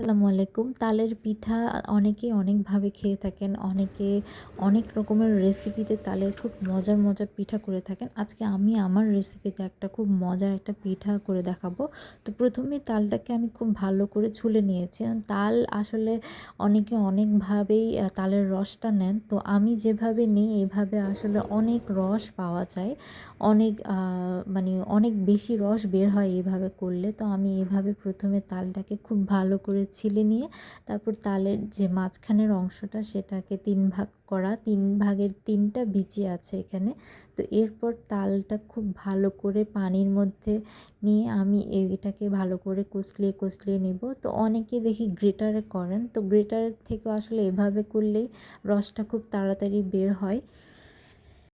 আসসালামু আলাইকুম। তালের পিঠা অনেকেই অনেকভাবে খেয়ে থাকেন, অনেকে অনেক রকমের রেসিপিতে তালের খুব মজার মজার পিঠা করে থাকেন। আজকে আমি আমার রেসিপিতে একটা খুব মজার একটা পিঠা করে দেখাবো। তো প্রথমেই তালটাকে আমি খুব ভালো করে ছুলে নিয়েছি। তাল আসলে অনেকে অনেকভাবেই তালের রসটা নেন। তো আমি যেভাবে নিই, এভাবে আসলে অনেক রস পাওয়া যায়। অনেক মানে অনেক বেশি রস বের হয় এভাবে করলে। তো আমি এভাবে প্রথমে তালটাকে খুব ভালো করে ছিলে নিয়ে তারপর তালের যে মাঝখানের অংশটা সেটাকে তিন ভাগ করা, তিন ভাগের তিনটা বিচি আছে এখানে। তো এরপর তালটা খুব ভালো করে পানির মধ্যে নিয়ে আমি এটাকে ভালো করে কুচলিয়ে কুচলিয়ে নেব। তো অনেকে দেখি গ্রেটারে করেন, তো গ্রেটারের থেকে আসলে এভাবে করলেই রসটা খুব তাড়াতাড়ি বের হয়।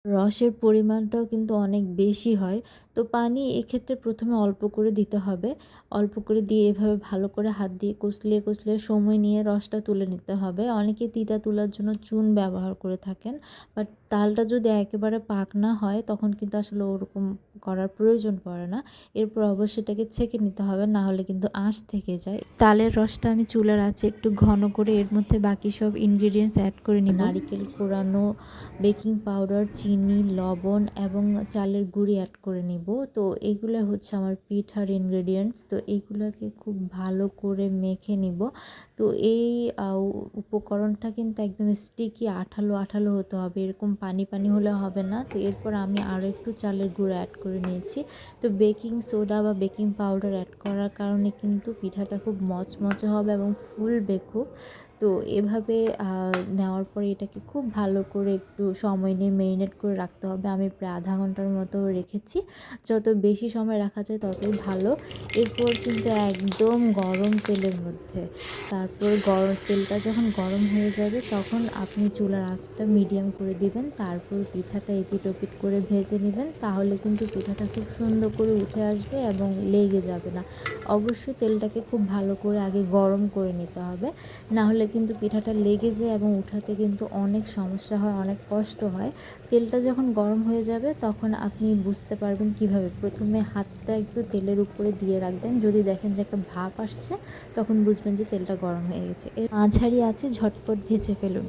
রসের পরিমাণটাও কিন্তু অনেক বেশি হয়। তো পানি এক্ষেত্রে প্রথমে অল্প করে দিতে হবে। অল্প করে দিয়ে এভাবে ভালো করে হাত দিয়ে কুচলিয়ে কুচলিয়ে সময় নিয়ে রসটা তুলে নিতে হবে। অনেকে তিতা তোলার জন্য চুন ব্যবহার করে থাকেন, বাট তালটা যদি একেবারে পাক না হয়, তখন কিন্তু আসলে ওরকম করার প্রয়োজন পড়ে না। এরপর অবশ্যই এটাকে ছেঁকে নিতে হবে, না হলে কিন্তু আঁশ থেকে যায়। তালের রসটা আমি চুলার আছে একটু ঘন করে এর মধ্যে বাকি সব ইনগ্রিডিয়েন্টস অ্যাড করে নিই নারিকেল কোরানো বেকিং পাউডার চিনি, লবণ এবং চালের গুঁড়ি অ্যাড করে নিব। তো এগুলো হচ্ছে আমার পিঠার ইনগ্রেডিয়েন্টস তো এইগুলোকে খুব ভালো করে মেখে নিব। তো এই উপকরণটা কিন্তু একদম স্টিকি আঠালো আঠালো হতে হবে। এরকম পানি পানি হলে হবে না। তো এরপর আমি আরও একটু চালের গুঁড়ো অ্যাড করে নিয়েছি। তো বেকিং সোডা বা বেকিং পাউডার অ্যাড করার কারণে কিন্তু পিঠাটা খুব মচমচে হবে এবং ফুলবে খুব তো এভাবে নেওয়ার পরে এটাকে খুব ভালো করে একটু সময় নিয়ে মেরিনেট করে রাখতে হবে। আমি প্রায় আধা ঘণ্টার মতো রেখেছি। যত বেশি সময় রাখা যায় ততই ভালো। এরপর কিন্তু একদম গরম তেলের মধ্যে, তারপর গরম তেলটা যখন গরম হয়ে যাবে তখন আপনি চুলার আঁচটা মিডিয়াম করে দিবেন। তারপর পিঠাটা এপিট ওপিট করে ভেজে নেবেন। তাহলে কিন্তু পিঠাটা খুব সুন্দর করে উঠে আসবে এবং লেগে যাবে না। অবশ্যই তেলটাকে খুব ভালো করে আগে গরম করে নিতে হবে। না হলে কিন্তু পিঠাটা লেগে যায় এবং উঠাতে কিন্তু অনেক সমস্যা হয়, অনেক কষ্ট হয়। তেলটা যখন গরম হয়ে যাবে তখন আপনি বুঝতে পারবেন কীভাবে। প্রথমে হাতটা একটু তেলের উপরে দিয়ে রাখবেন। যদি দেখেন যে একটা ভাপ আসছে, তখন বুঝবেন যে তেলটা গরম হয়ে গেছে। এর মাঝারি আছে ঝটপট ভেজে ফেলুন।